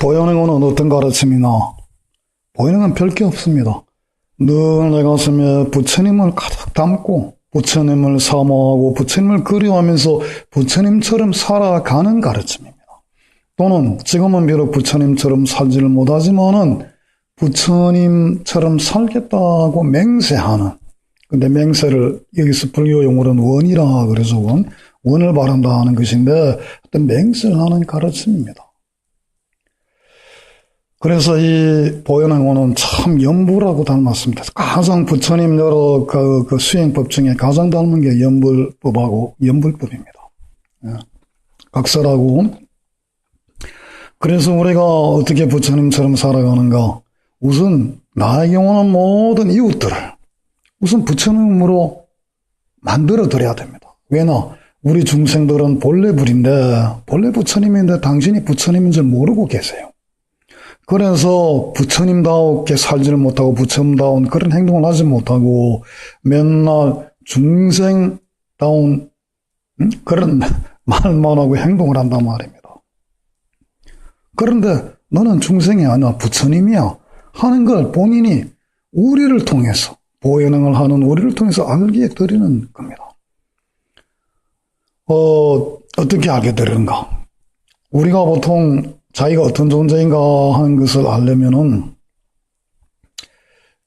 보현행은 어떤 가르침이나 보현행은 별게 없습니다. 늘 내 가슴에 부처님을 가득 담고 부처님을 사모하고 부처님을 그리워하면서 부처님처럼 살아가는 가르침입니다. 또는 지금은 비록 부처님처럼 살지를 못하지만은 부처님처럼 살겠다고 맹세하는 근데 맹세를 여기서 불교 용어로는 원이라 그래서 원, 원을 바란다 하는 것인데 어떤 맹세를 하는 가르침입니다. 그래서 이 보현행원은 참 연불하고 닮았습니다. 가장 부처님 여러 그, 그 수행법 중에 가장 닮은 게 연불법하고 연불법입니다. 예. 각설하고 그래서 우리가 어떻게 부처님처럼 살아가는가? 우선 나의 경우는 모든 이웃들을 우선 부처님으로 만들어 드려야 됩니다. 왜나 우리 중생들은 본래 불인데 본래 부처님인데 당신이 부처님인 줄 모르고 계세요. 그래서 부처님다우게 살지를 못하고 부처님다운 그런 행동을 하지 못하고 맨날 중생다운 그런 말만 하고 행동을 한단 말입니다. 그런데 너는 중생이 아니야 부처님이야 하는 걸 본인이 우리를 통해서 보현행을 하는 우리를 통해서 알게 드리는 겁니다. 어, 어떻게 알게 되는가? 우리가 보통 자기가 어떤 존재인가 하는 것을 알려면은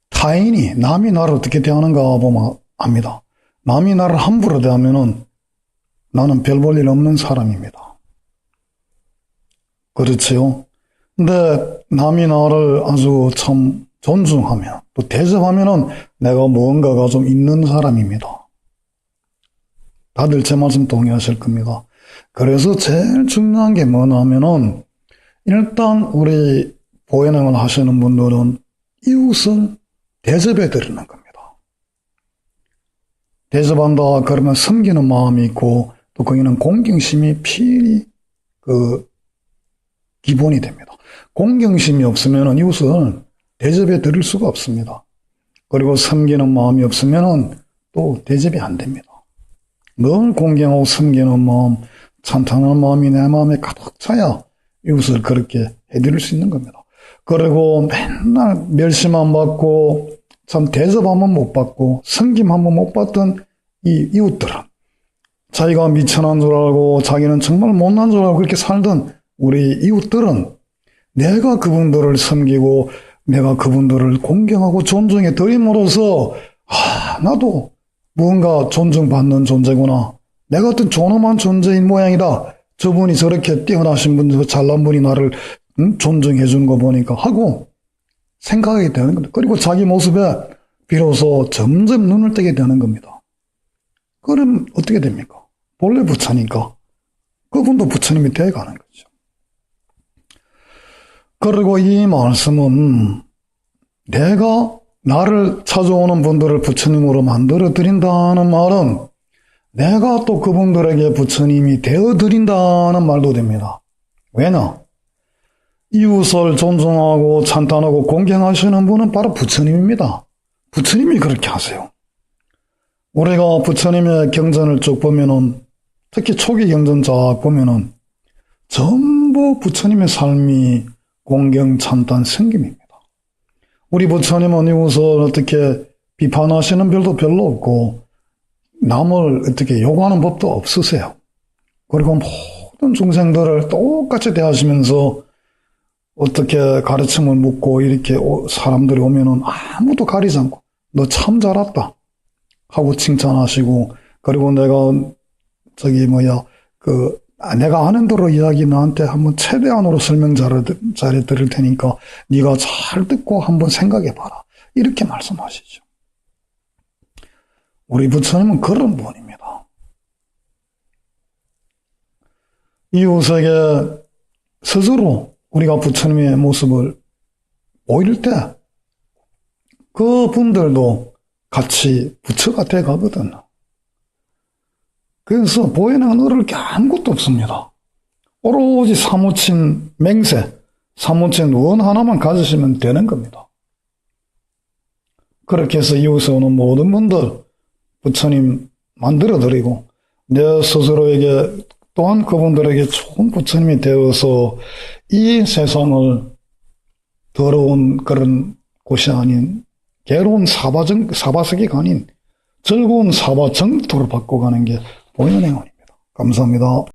타인이 남이 나를 어떻게 대하는가 보면 압니다. 남이 나를 함부로 대하면은 나는 별 볼 일 없는 사람입니다. 그렇지요? 근데 남이 나를 아주 참 존중하면 또 대접하면은 내가 무언가가 좀 있는 사람입니다. 다들 제 말씀 동의하실 겁니다. 그래서 제일 중요한 게 뭐냐면은 일단 우리 보현행을 하시는 분들은 이웃을 대접해 드리는 겁니다. 대접한다 그러면 섬기는 마음이 있고 또 거기는 공경심이 필히 그 기본이 됩니다. 공경심이 없으면 이웃을 대접해 드릴 수가 없습니다. 그리고 섬기는 마음이 없으면 또 대접이 안 됩니다. 늘 공경하고 섬기는 마음, 찬탄하는 마음이 내 마음에 가득 차야 이웃을 그렇게 해드릴 수 있는 겁니다. 그리고 맨날 멸시만 받고 참 대접 한번 못 받고 섬김 한번 못 받던 이 이웃들은 자기가 미천한 줄 알고 자기는 정말 못난 줄 알고 그렇게 살던 우리 이웃들은 내가 그분들을 섬기고 내가 그분들을 공경하고 존중해 드림으로써 아 나도 무언가 존중받는 존재구나. 내가 어떤 존엄한 존재인 모양이다. 저분이 저렇게 뛰어나신 분, 잘난 분이 나를 응? 존중해 주는 거 보니까 하고 생각하게 되는 겁니다. 그리고 자기 모습에 비로소 점점 눈을 뜨게 되는 겁니다. 그럼 어떻게 됩니까? 본래 부처니까 그분도 부처님이 되어가는 거죠. 그리고 이 말씀은 내가 나를 찾아오는 분들을 부처님으로 만들어 드린다는 말은 내가 또 그분들에게 부처님이 되어 드린다는 말도 됩니다. 왜냐? 이웃을 존중하고 찬탄하고 공경하시는 분은 바로 부처님입니다. 부처님이 그렇게 하세요. 우리가 부처님의 경전을 쭉 보면은 특히 초기 경전 쫙 보면은 전부 부처님의 삶이 공경, 찬탄, 성김입니다. 우리 부처님은 이웃을 어떻게 비판하시는 별도 별로 없고 남을 어떻게 요구하는 법도 없으세요. 그리고 모든 중생들을 똑같이 대하시면서 어떻게 가르침을 묻고 이렇게 사람들이 오면은 아무도 가리지 않고 너 참 잘했다 하고 칭찬하시고 그리고 내가 저기 뭐야 그 내가 아는 대로 이야기 나한테 한번 최대한으로 설명 잘해 드릴 테니까 네가 잘 듣고 한번 생각해 봐라 이렇게 말씀하시죠. 우리 부처님은 그런 분입니다. 이웃에게 스스로 우리가 부처님의 모습을 보일 때 그 분들도 같이 부처가 돼 가거든요. 그래서 보혜는 얻을 게 아무것도 없습니다. 오로지 사무친 맹세, 사무친 원 하나만 가지시면 되는 겁니다. 그렇게 해서 이웃에 오는 모든 분들 부처님 만들어 드리고 내 스스로에게 또한 그분들에게 좋은 부처님이 되어서 이 세상을 더러운 그런 곳이 아닌 괴로운 사바정, 사바세계가 아닌 즐거운 사바정토를 바꿔가는 게 보이는 행원입니다. 감사합니다.